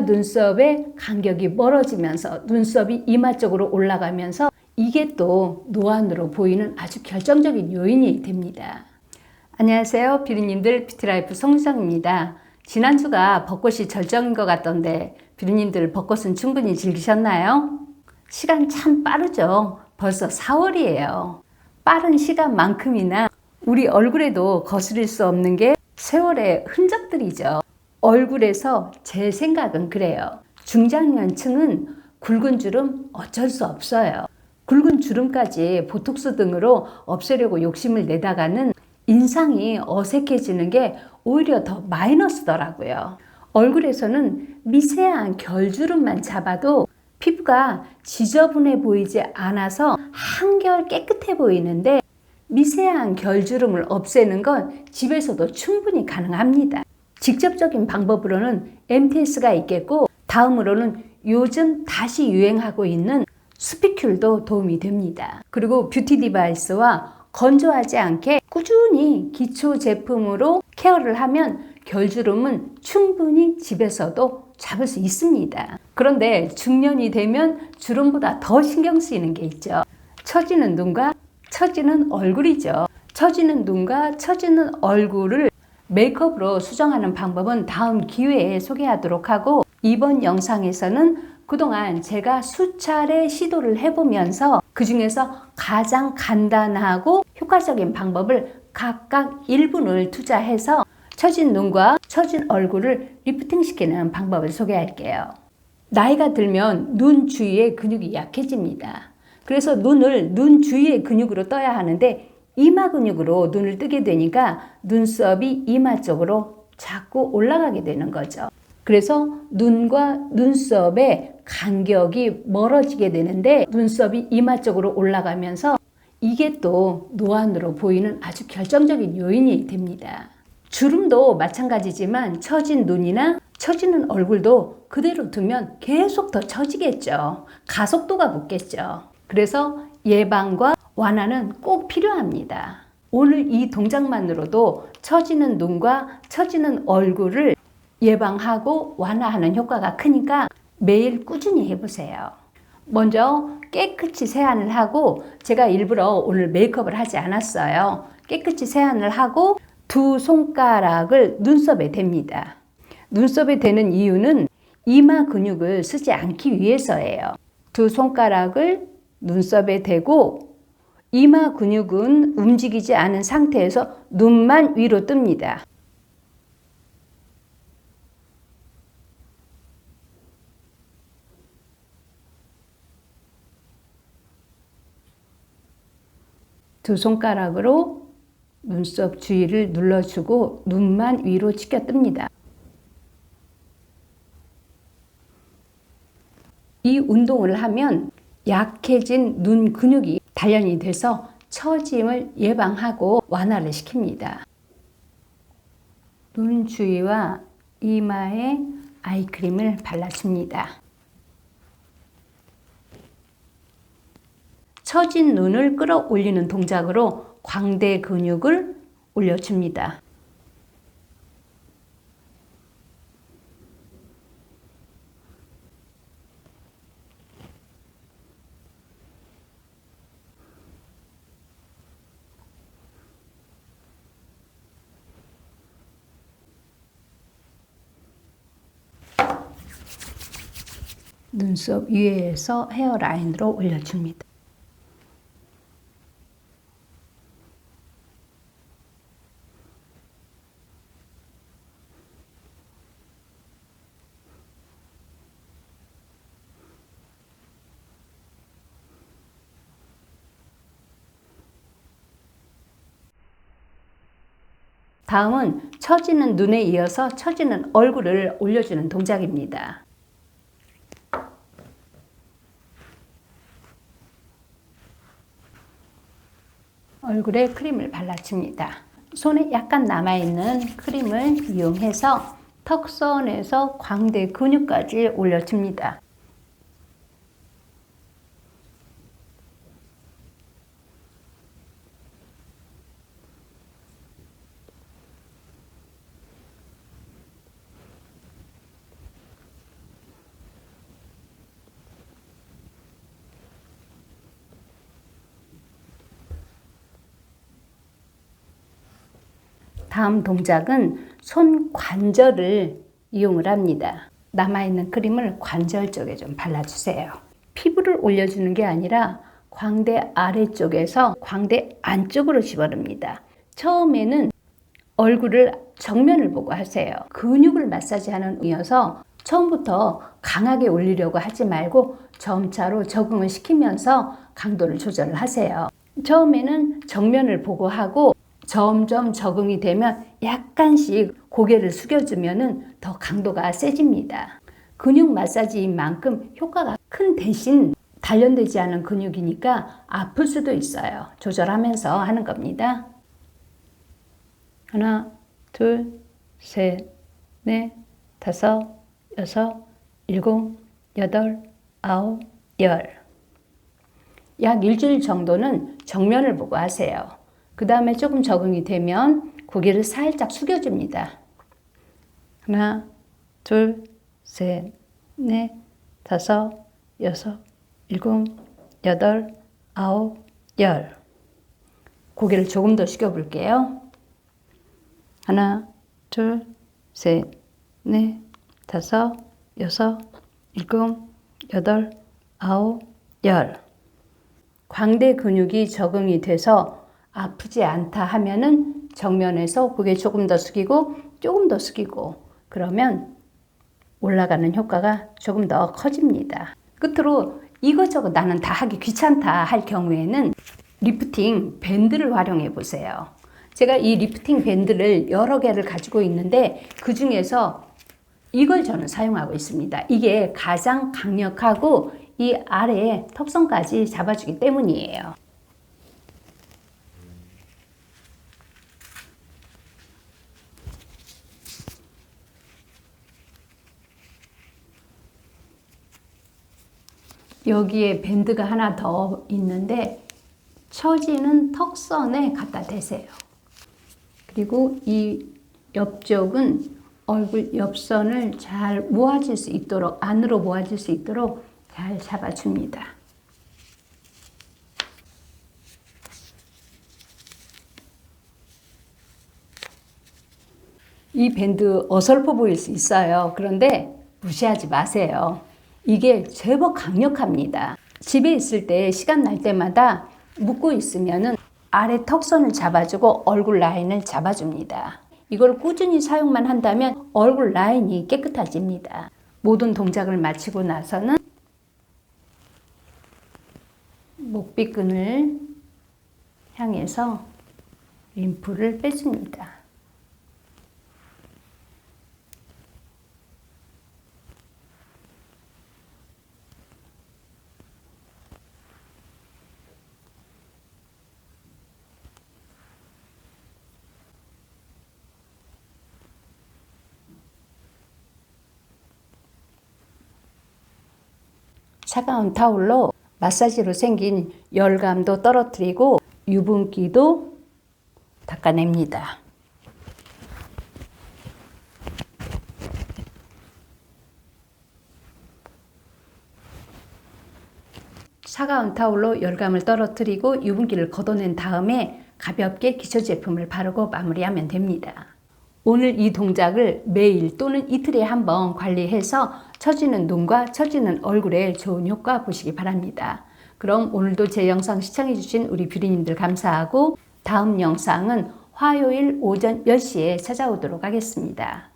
눈썹의 간격이 멀어지면서 눈썹이 이마 쪽으로 올라가면서 이게 또 노안으로 보이는 아주 결정적인 요인이 됩니다. 안녕하세요. 비루님들 뷰티라이프 송수정입니다. 지난주가 벚꽃이 절정인 것 같던데 비루님들 벚꽃은 충분히 즐기셨나요? 시간 참 빠르죠. 벌써 4월이에요. 빠른 시간만큼이나 우리 얼굴에도 거스릴 수 없는 게 세월의 흔적들이죠. 얼굴에서 제 생각은 그래요. 중장년층은 굵은 주름 어쩔 수 없어요. 굵은 주름까지 보톡스 등으로 없애려고 욕심을 내다가는 인상이 어색해지는 게 오히려 더 마이너스더라고요. 얼굴에서는 미세한 결주름만 잡아도 피부가 지저분해 보이지 않아서 한결 깨끗해 보이는데 미세한 결주름을 없애는 건 집에서도 충분히 가능합니다. 직접적인 방법으로는 MTS가 있겠고 다음으로는 요즘 다시 유행하고 있는 스피큘도 도움이 됩니다. 그리고 뷰티 디바이스와 건조하지 않게 꾸준히 기초 제품으로 케어를 하면 결주름은 충분히 집에서도 잡을 수 있습니다. 그런데 중년이 되면 주름보다 더 신경 쓰이는 게 있죠. 처지는 눈과 처지는 얼굴이죠. 처지는 눈과 처지는 얼굴을 메이크업으로 수정하는 방법은 다음 기회에 소개하도록 하고 이번 영상에서는 그동안 제가 수차례 시도를 해보면서 그 중에서 가장 간단하고 효과적인 방법을 각각 1분을 투자해서 처진 눈과 처진 얼굴을 리프팅 시키는 방법을 소개할게요. 나이가 들면 눈 주위의 근육이 약해집니다. 그래서 눈을 눈 주위의 근육으로 떠야 하는데 이마 근육으로 눈을 뜨게 되니까 눈썹이 이마 쪽으로 자꾸 올라가게 되는 거죠. 그래서 눈과 눈썹의 간격이 멀어지게 되는데 눈썹이 이마 쪽으로 올라가면서 이게 또 노안으로 보이는 아주 결정적인 요인이 됩니다. 주름도 마찬가지지만 처진 눈이나 처지는 얼굴도 그대로 두면 계속 더 처지겠죠. 가속도가 붙겠죠. 그래서 예방과 완화는 꼭 필요합니다. 오늘 이 동작만으로도 처지는 눈과 처지는 얼굴을 예방하고 완화하는 효과가 크니까 매일 꾸준히 해보세요. 먼저 깨끗이 세안을 하고 제가 일부러 오늘 메이크업을 하지 않았어요. 깨끗이 세안을 하고 두 손가락을 눈썹에 댑니다. 눈썹에 대는 이유는 이마 근육을 쓰지 않기 위해서예요. 두 손가락을 눈썹에 대고 이마 근육은 움직이지 않은 상태에서 눈만 위로 뜹니다. 두 손가락으로 눈썹 주위를 눌러주고 눈만 위로 치켜 뜹니다. 이 운동을 하면 약해진 눈 근육이 단련이 돼서 처짐을 예방하고 완화를 시킵니다. 눈 주위와 이마에 아이크림을 발라줍니다. 처진 눈을 끌어올리는 동작으로 광대 근육을 올려줍니다. 눈썹 위에서 헤어라인으로 올려줍니다. 다음은 처지는 눈에 이어서 처지는 얼굴을 올려주는 동작입니다. 얼굴에 크림을 발라줍니다. 손에 약간 남아있는 크림을 이용해서 턱선에서 광대 근육까지 올려줍니다. 다음 동작은 손 관절을 이용을 합니다. 남아있는 크림을 관절 쪽에 좀 발라주세요. 피부를 올려주는 게 아니라 광대 아래쪽에서 광대 안쪽으로 집어넣습니다. 처음에는 얼굴을 정면을 보고 하세요. 근육을 마사지하는 이어서 처음부터 강하게 올리려고 하지 말고 점차로 적응을 시키면서 강도를 조절을 하세요. 처음에는 정면을 보고 하고 점점 적응이 되면 약간씩 고개를 숙여주면 더 강도가 세집니다. 근육 마사지인 만큼 효과가 큰 대신 단련되지 않은 근육이니까 아플 수도 있어요. 조절하면서 하는 겁니다. 하나, 둘, 셋, 넷, 다섯, 여섯, 일곱, 여덟, 아홉, 열. 약 일주일 정도는 정면을 보고 하세요. 그 다음에 조금 적응이 되면 고개를 살짝 숙여줍니다. 하나, 둘, 셋, 넷, 다섯, 여섯, 일곱, 여덟, 아홉, 열. 고개를 조금 더 숙여볼게요. 하나, 둘, 셋, 넷, 다섯, 여섯, 일곱, 여덟, 아홉, 열. 광대 근육이 적응이 돼서 아프지 않다 하면은 정면에서 고개 조금 더 숙이고 조금 더 숙이고 그러면 올라가는 효과가 조금 더 커집니다. 끝으로 이것저것 나는 다 하기 귀찮다 할 경우에는 리프팅 밴드를 활용해 보세요. 제가 이 리프팅 밴드를 여러 개를 가지고 있는데 그 중에서 이걸 저는 사용하고 있습니다. 이게 가장 강력하고 이 아래에 턱선까지 잡아주기 때문이에요. 여기에 밴드가 하나 더 있는데 처지는 턱선에 갖다 대세요. 그리고 이 옆쪽은 얼굴 옆선을 잘 모아질 수 있도록 안으로 모아질 수 있도록 잘 잡아줍니다. 이 밴드 어설퍼 보일 수 있어요. 그런데 무시하지 마세요. 이게 제법 강력합니다. 집에 있을 때 시간 날 때마다 묶고 있으면은 아래 턱선을 잡아주고 얼굴 라인을 잡아줍니다. 이걸 꾸준히 사용만 한다면 얼굴 라인이 깨끗해집니다. 모든 동작을 마치고 나서는 목비끈을 향해서 림프를 빼줍니다. 차가운 타올로 마사지로 생긴 열감도 떨어뜨리고 유분기도 닦아냅니다. 차가운 타올로 열감을 떨어뜨리고 유분기를 걷어낸 다음에 가볍게 기초 제품을 바르고 마무리하면 됩니다. 오늘 이 동작을 매일 또는 이틀에 한 번 관리해서 처지는 눈과 처지는 얼굴에 좋은 효과 보시기 바랍니다. 그럼 오늘도 제 영상 시청해주신 우리 뷰리님들 감사하고 다음 영상은 화요일 오전 10시에 찾아오도록 하겠습니다.